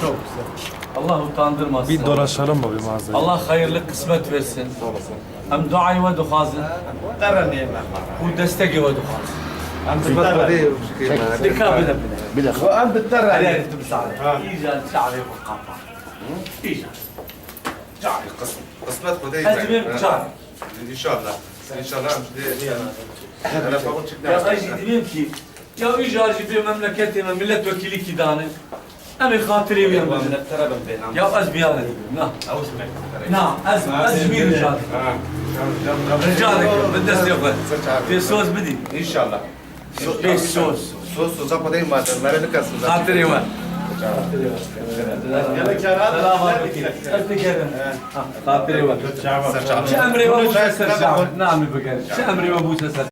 çok güzel. Allah utandırmasın. Bir dolaşalım mı bir mağazaya? Allah hayırlı kısmet versin. Hem duayı ve duhazın. Bu destek ve duhazın. Dikkat bile bile. وأنت بتترى عليه تمساعد ايجاد شعري وقطع ايجاد شعري قسم قسمت خدي أجمل شعري ان شاء الله İnşallah de telefonu çıktı. Ya hacı diyeyim ki ya üç hacı bir memleketine milletvekili kidanı Emi hatiri bir memleket. Ya az bir adet. Na. Na. Az az bir rica. Rica ederim. Bedest yok. Bir söz bedi. İnşallah. Bir söz. Söz söz zapadayım madem. Merhaba kasım. Hatiri var. خاطري وين شامري وابو سسر شعر نعم بقى شامري وابو سسر